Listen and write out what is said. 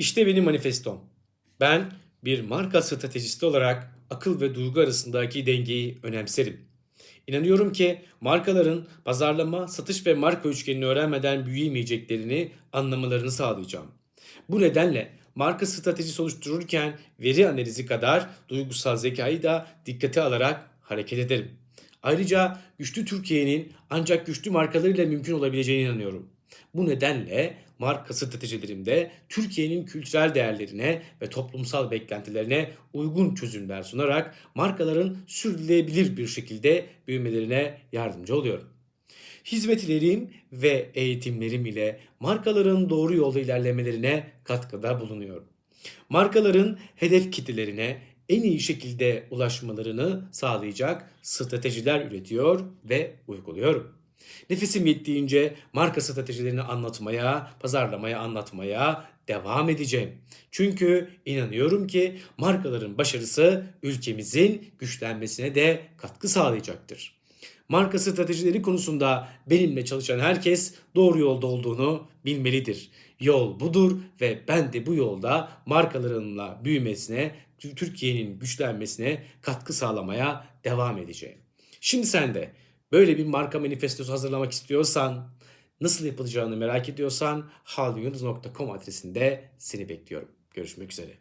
İşte benim manifestom. Ben bir marka stratejisti olarak akıl ve duygu arasındaki dengeyi önemserim. İnanıyorum ki markaların pazarlama, satış ve marka üçgenini öğrenmeden büyüyemeyeceklerini anlamalarını sağlayacağım. Bu nedenle marka stratejisi oluştururken veri analizi kadar duygusal zekayı da dikkate alarak hareket ederim. Ayrıca güçlü Türkiye'nin ancak güçlü markalarıyla mümkün olabileceğine inanıyorum. Bu nedenle marka stratejilerimde Türkiye'nin kültürel değerlerine ve toplumsal beklentilerine uygun çözümler sunarak markaların sürdürülebilir bir şekilde büyümelerine yardımcı oluyorum. Hizmetlerim ve eğitimlerim ile markaların doğru yolda ilerlemelerine katkıda bulunuyorum. Markaların hedef kitlelerine en iyi şekilde ulaşmalarını sağlayacak stratejiler üretiyor ve uyguluyorum. Nefesim yettiğince marka stratejilerini anlatmaya, pazarlamaya anlatmaya devam edeceğim. Çünkü inanıyorum ki markaların başarısı ülkemizin güçlenmesine de katkı sağlayacaktır. Marka stratejileri konusunda benimle çalışan herkes doğru yolda olduğunu bilmelidir. Yol budur ve ben de bu yolda markalarımla büyümesine, Türkiye'nin güçlenmesine katkı sağlamaya devam edeceğim. Şimdi sen de böyle bir marka manifestosu hazırlamak istiyorsan, nasıl yapılacağını merak ediyorsan halyunduz.com adresinde seni bekliyorum. Görüşmek üzere.